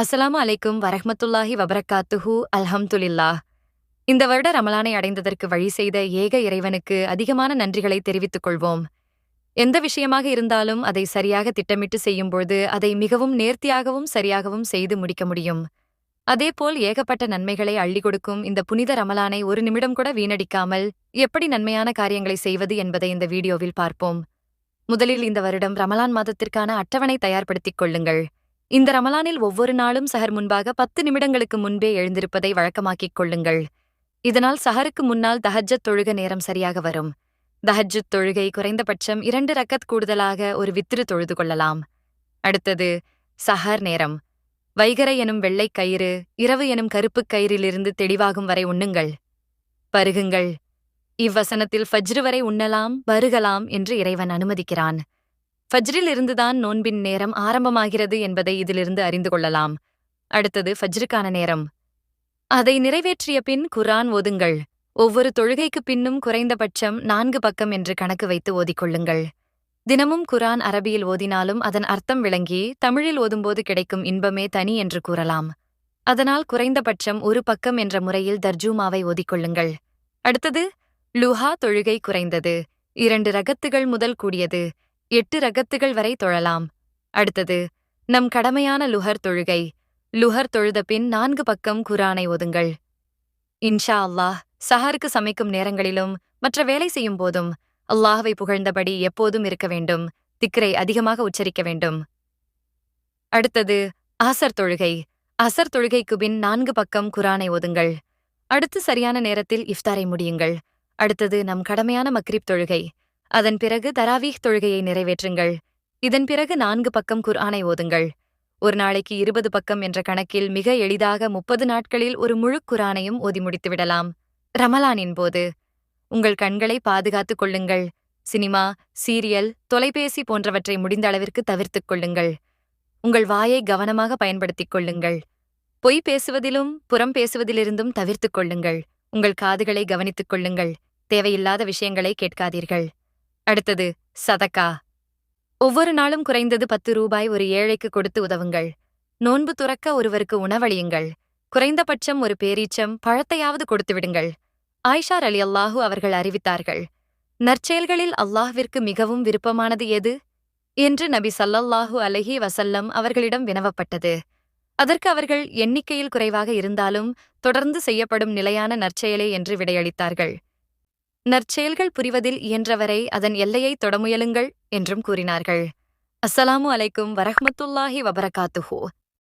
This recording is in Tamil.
அஸ்லாம் அலைக்கும் வரஹமத்துல்லாஹி வபரக்காத்துஹு அல்ஹம்துலில்லாஹ். இந்த வருட ரமலானை அடைந்ததற்கு வழி செய்த ஏக இறைவனுக்கு அதிகமான நன்றிகளை தெரிவித்துக் கொள்வோம். எந்த விஷயமாக இருந்தாலும் அதை சரியாக திட்டமிட்டு செய்யும்போது அதை மிகவும் நேர்த்தியாகவும் சரியாகவும் செய்து முடிக்க முடியும். அதேபோல் ஏகப்பட்ட நன்மைகளை அள்ளி கொடுக்கும் இந்த புனித ரமலானை ஒரு நிமிடம் கூட வீணடிக்காமல் எப்படி நன்மையான காரியங்களை செய்வது என்பதை இந்த வீடியோவில் பார்ப்போம். முதலில் இந்த வருடம் ரமலான் மாதத்திற்கான அட்டவணை தயார்படுத்திக் கொள்ளுங்கள். இந்த ரமலானில் ஒவ்வொரு நாளும் சஹர் முன்பாக பத்து நிமிடங்களுக்கு முன்பே எழுந்திருப்பதை வழக்கமாக்கிக் கொள்ளுங்கள். இதனால் சஹருக்கு முன்னால் தஹஜ்ஜத் தொழுக நேரம் சரியாக வரும். தஹஜ்ஜத் தொழுகை குறைந்தபட்சம் இரண்டு ரக்கத் கூடுதலாக ஒரு வித்திரு தொழுது கொள்ளலாம். அடுத்தது சஹர் நேரம். வைகரை எனும் வெள்ளைக் கயிறு இரவு எனும் கருப்புக் கயிறிலிருந்து தெளிவாகும் வரை உண்ணுங்கள். பருகுங்கள். இவ்வசனத்தில் ஃபஜ்ரு வரை உண்ணலாம் பருகலாம் என்று இறைவன் அனுமதிக்கிறான். ஃபஜ்ரில் இருந்துதான் நோன்பின் நேரம் ஆரம்பமாகிறது என்பதை இதிலிருந்து அறிந்து கொள்ளலாம். அடுத்தது ஃபஜ்ருக்கான நேரம். அதை நிறைவேற்றிய பின் குரான் ஓதுங்கள். ஒவ்வொரு தொழுகைக்கு பின்னும் குறைந்தபட்சம் நான்கு பக்கம் என்று கணக்கு வைத்து ஓதிக்கொள்ளுங்கள். தினமும் குர்ஆன் அரபியில் ஓதினாலும் அதன் அர்த்தம் விளங்கி தமிழில் ஓதும்போது கிடைக்கும் இன்பமே தனி என்று கூறலாம். அதனால் குறைந்தபட்சம் ஒரு பக்கம் என்ற முறையில் தர்ஜூமாவை ஓதிக்கொள்ளுங்கள். அடுத்தது லுஹா தொழுகை குறைந்தது. இரண்டு ரகத்துகள் முதல் கூடியது. எட்டு ரகத்துகள் வரை தொழலாம். அடுத்தது நம் கடமையான லுஹர் தொழுகை. லுஹர் தொழுத பின் நான்கு பக்கம் குரானை ஒதுங்கள் இன்ஷா அல்லாஹ் சஹருக்கு சமைக்கும் நேரங்களிலும் மற்ற வேலை செய்யும் போதும் அல்லாஹவை புகழ்ந்தபடி எப்போதும் இருக்க வேண்டும் திக்ரை அதிகமாக உச்சரிக்க வேண்டும். அடுத்தது அசர் தொழுகை. அசர் தொழுகைக்கு பின் நான்கு பக்கம் குரானை ஓதுங்கள். அடுத்து சரியான நேரத்தில் இஃப்தாரை முடியுங்கள். அடுத்தது நம் கடமையான மக்ரிப் தொழுகை. அதன் பிறகு தராவீஹ் தொழுகையை நிறைவேற்றுங்கள். இதன் பிறகு நான்கு பக்கம் குர்ஆனை ஓதுங்கள். ஒரு நாளைக்கு இருபது பக்கம் என்ற கணக்கில் மிக எளிதாக முப்பது நாட்களில் ஒரு முழு குரானையும் ஓதி முடித்துவிடலாம் ரமலானின் போது உங்கள் கண்களை பாதுகாத்துக் கொள்ளுங்கள். சினிமா சீரியல் தொலைபேசி போன்றவற்றை முடிந்த அளவிற்கு தவிர்த்துக் கொள்ளுங்கள். உங்கள் வாயை கவனமாக பயன்படுத்திக் கொள்ளுங்கள். பொய் பேசுவதிலும் புறம் பேசுவதிலிருந்தும் தவிர்த்துக் கொள்ளுங்கள். உங்கள் காதுகளை கவனித்துக் கொள்ளுங்கள். தேவையில்லாத விஷயங்களை கேட்காதீர்கள். அடுத்தது சதக்கா. ஒவ்வொரு நாளும் குறைந்தது பத்து ரூபாய் ஒரு ஏழைக்கு கொடுத்து உதவுங்கள். நோன்பு துறக்க ஒருவருக்கு உணவளியுங்கள். குறைந்தபட்சம் ஒரு பேரீச்சம் பழத்தையாவது கொடுத்து விடுங்கள் ஆயிஷார் அலி அல்லாஹூ அவர்கள் அறிவித்தார்கள். நற்செயல்களில் அல்லாஹ்விற்கு மிகவும் விருப்பமானது எது? என்று நபி சல்லல்லாஹு அலஹி வசல்லம் அவர்களிடம் வினவப்பட்டது. அதற்கு அவர்கள் எண்ணிக்கையில் குறைவாக இருந்தாலும் தொடர்ந்து செய்யப்படும் நிலையான நற்செயலே என்று விடையளித்தார்கள். நற்செயல்கள் புரிவதில் இயன்றவரை அதன் எல்லையை தொடமுயலுங்கள் என்றும் கூறினார்கள். அஸ்ஸலாமு அலைக்கும் வரஹ்மத்துல்லாஹி வபரகாத்துஹூ.